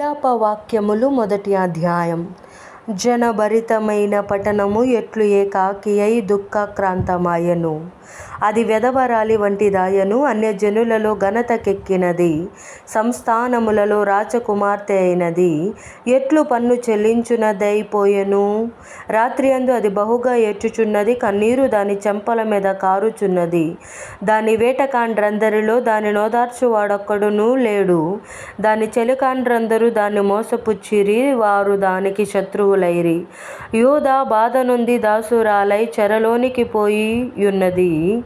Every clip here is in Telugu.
విలాపవాక్యములు మొదటి అధ్యాయం. జనభరితమైన పట్టణము ఎట్లు ఏకాకియై దుఃఖాక్రాంతమాయెను. అది విధవరాలి వంటిదాయెను అన్యజనులలో ఘనతకెక్కినది సంస్థానములలో రాజకుమార్తె అయినది. ఎట్లు పన్ను చెల్లించునదైపోయెను? రాత్రియందు అది బహుగా ఎచ్చుచున్నది కన్నీరు దాని చెంపల మీద కారుచున్నది. దాని వేటకాండ్రందరిలో దాని ఓదార్చువాడొక్కడునూ లేడు. దాని చెలికాండ్రందరూ దాన్ని మోసపుచ్చిరి వారు దానికి శత్రువులైరి. యోధా బాధ నుండి దాసురాలై చెరలోనికి పోయి ఉన్నది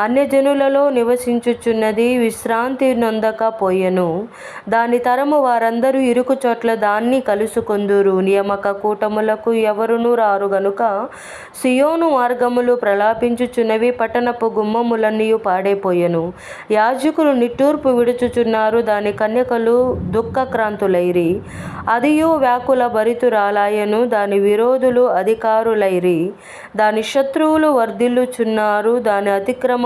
అన్యజనులలో నివసించుచున్నది విశ్రాంతి నొందక పోయెను. దాని తరము వారందరూ ఇరుకు చోట్ల దాన్ని కలుసుకొందురు. నియామక కూటములకు ఎవరునూ రారు గనుక సియోను మార్గములు ప్రలాపించుచున్నవి పట్టణపు గుమ్మములన్నీయు పాడైపోయెను యాజకులు నిట్టూర్పు విడుచుచున్నారు. దాని కన్యకలు దుఃఖక్రాంతులైరి. అదియు వ్యాకుల భరితురాలాయెను దాని విరోధులు అధికారులైరి. దాని శత్రువులు వర్ధిల్లుచున్నారు. దాని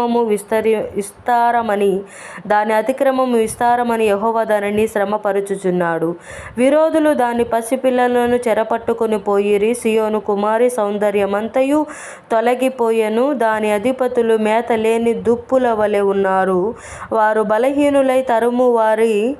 అతిక్రమము విస్తరి విస్తారమని దాని అతిక్రమము విస్తారమని యెహోవా దానిని శ్రమపరుచుచున్నాడు. విరోధులు దాని పసిపిల్లలను చెరపట్టుకుని పోయిరి. సియోను కుమారి సౌందర్యమంతయు తొలగిపోయెను. దాని అధిపతులు మేత లేని దుప్పుల వలె ఉన్నారు. వారు బలహీనులై తరుము వారి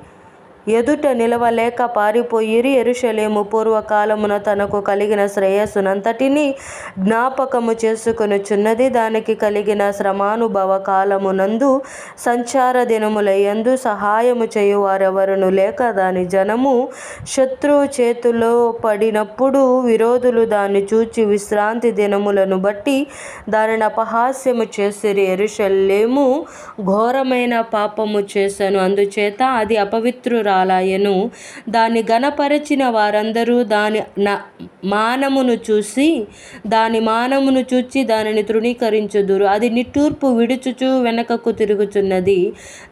ఎదుట నిలవలేక పారిపోయిరి ఎరుషలేము పూర్వకాలమున తనకు కలిగిన శ్రేయస్సునంతటినీ జ్ఞాపకము చేసుకొనుచున్నది. దానికి కలిగిన శ్రమానుభవ కాలమునందు సంచార దినములయందు సహాయము చేయువారెవరును లేక దాని జనము శత్రువు చేతిలో పడినప్పుడు విరోధులు దాన్ని చూచి విశ్రాంతి దినములను బట్టి దానిని అపహాస్యము చేసిరి. యెరూషలేము ఘోరమైన పాపము చేశాను అందుచేత అది అపవిత్రురాలాయెను దాన్ని గణపరచిన వారందరూ దాని మానమును చూసి దాని మానమును చూచి దానిని తృణీకరించుదురు. అది నిట్టూర్పు విడుచుచు వెనకకు తిరుగుచున్నది.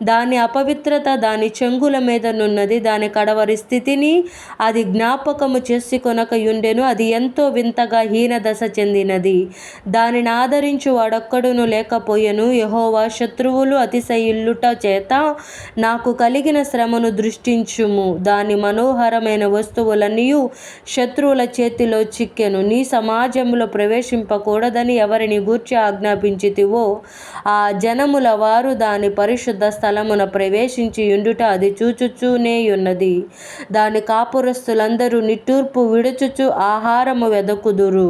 దాని అపవిత్రత దాని చెంగుల మీద నున్నది. దాని కడవరి స్థితిని అది జ్ఞాపకము చేసుకొనక యుండెను అది ఎంతో వింతగా హీనదశ చెందినది. దానిని ఆదరించు వాడొక్కడును లేకపోయెను. యహోవా శత్రువులు అతిశయిల్లుట చేత నాకు కలిగిన శ్రమను దృష్టి దృష్టించుము దాని మనోహరమైన వస్తువులన్నీయు శత్రువుల చేతిలో చిక్కెను. నీ సమాజంలో ప్రవేశింపకూడదని ఎవరిని గూర్చి ఆజ్ఞాపించితివో ఆ జనముల వారు దాని పరిశుద్ధ స్థలమున ప్రవేశించి ఉండుట అది చూచుచూనేయున్నది. దాని కాపురస్తులందరూ నిట్టూర్పు విడుచుచు ఆహారము వెదకుదురు.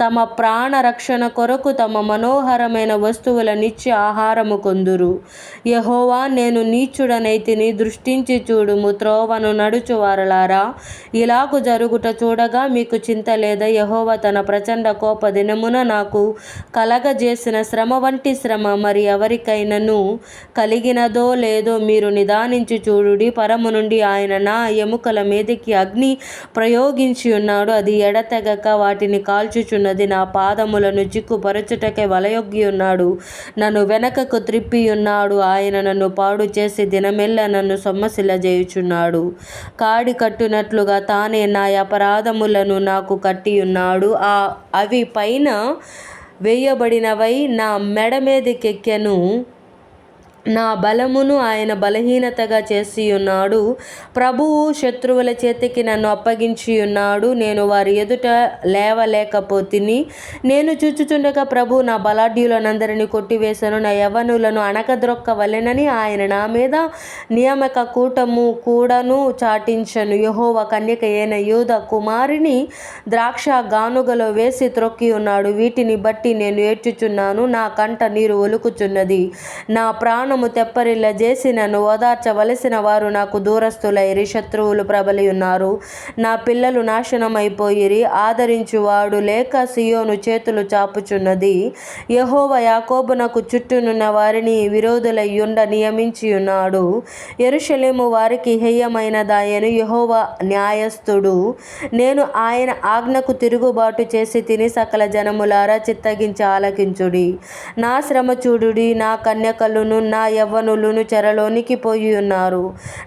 తమ ప్రాణ రక్షణ కొరకు తమ మనోహరమైన వస్తువులనిచ్చి ఆహారము కొందురు. యహోవా నేను నీచుడనైతిని దృష్టించి చూడుము. త్రోవను నడుచు వారలారా. ఇలాగు జరుగుట చూడగా మీకు చింత లేదా. యహోవా తన ప్రచండ కోప దినమున నాకు కలగజేసిన శ్రమ వంటి శ్రమ మరి ఎవరికైనాను కలిగినదో లేదో మీరు నిదానించి చూడుడి. పరము నుండి ఆయన నా ఎముకల మీదకి అగ్ని ప్రయోగించి ఉన్నాడు. అది ఎడతెగక వాటిని చేయుచున్నది నా పాదములను చిక్కుపరచుటకై వలయొగ్గి ఉన్నాడు నన్ను వెనకకు త్రిప్పి ఉన్నాడు ఆయన నన్ను పాడు చేసి దినమెల్ల నన్ను సొమ్మసిల్లజేయుచున్నాడు కాడి కట్టునట్లుగా తానే నా అపరాధములను నాకు కట్టి ఉన్నాడు ఆ అవి పైన వేయబడినవై నా మెడ మీదకెక్కెను. నా బలమును ఆయన బలహీనతగా చేసియున్నాడు. ప్రభువు శత్రువుల చేతికి నన్ను అప్పగించి ఉన్నాడు నేను వారి ఎదుట లేవలేకపోతిని. నేను చూచుచుండగా ప్రభు నా బలాఢ్యులనందరినీ కొట్టివేశాను నా యవ్వనులను అణగద్రొక్కవలెనని ఆయన నా మీద నియామక కూటము కూడాను చాటించను. యహోవ కన్యక అయిన యూద కుమారిని ద్రాక్ష గానుగలో వేసి త్రొక్కి ఉన్నాడు వీటిని బట్టి నేను ఏడ్చుచున్నాను. నా కంట నీరు ఒలుకుచున్నది. నా ప్రాణ ప్రాణము తెప్పరిల్ల చేసి నన్ను ఓదార్చవలసిన వారు నాకు దూరస్తులైరి శత్రువులు ప్రబలి ఉన్నారు నా పిల్లలు నాశనమైపోయిరి ఆదరించువాడు లేక సియోను చేతులు చాపుచున్నది. యహోవ యాకోబునకు చుట్టూనున్న వారిని విరోధులయ్యుండ నియమించి ఉన్నాడు వారికి హేయమైనదాయను యహోవ న్యాయస్థుడు. నేను ఆయన ఆజ్ఞకు తిరుగుబాటు చేసి తిని సకల జనములారా చిత్తగించి ఆలకించుడి. నా శ్రమ చూడుడి నా కన్యకలును నా నా యవ్వనులను చెరలోనికి పోయి ఉన్నారు.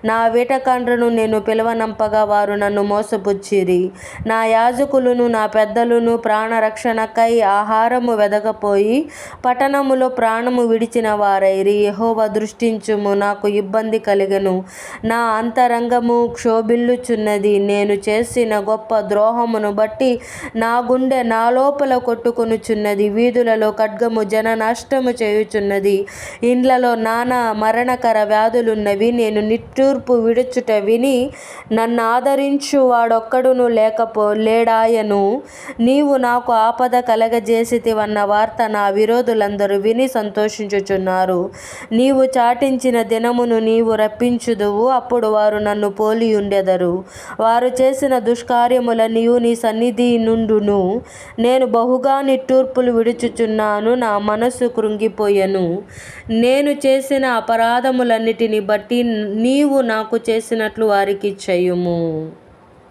నా వేటకండ్రను నేను పిలవనంపగా వారు నన్ను మోసపుచ్చిరి. నా యాజకులను నా పెద్దలను ప్రాణరక్షణకై ఆహారము వెదకపోయి పట్టణములో ప్రాణము విడిచిన వారైరి. యహోవ దృష్టించుము నాకు ఇబ్బంది కలిగను. నా అంతరంగము క్షోభిల్లుచున్నది. నేను చేసిన గొప్ప ద్రోహమును బట్టి నా గుండె నా లోపల కొట్టుకొనుచున్నది. వీధులలో ఖడ్గము జన నష్టము చేయుచున్నది. ఇండ్లలో నానా మరణకర వ్యాధులున్నవి నేను నిట్టూర్పు విడుచుట విని నన్ను ఆదరించు వాడొక్కడును లేకపో లేడాయను. నీవు నాకు ఆపద కలగజేసితివన్న వార్త నా విరోధులందరూ విని సంతోషించుచున్నారు. నీవు చాటించిన దినమును నీవు రప్పించుదువు అప్పుడు వారు నన్ను పోలి ఉండెదరు వారు చేసిన దుష్కార్యముల నీవు నీ సన్నిధి నుండును. నేను బహుగా నిట్టూర్పులు విడుచుచున్నాను నా మనస్సు కృంగిపోయెను. నేను చేసిన అపరాధములన్నిటిని బట్టి నీవు నాకు చేసినట్లు వారికి చేయుము.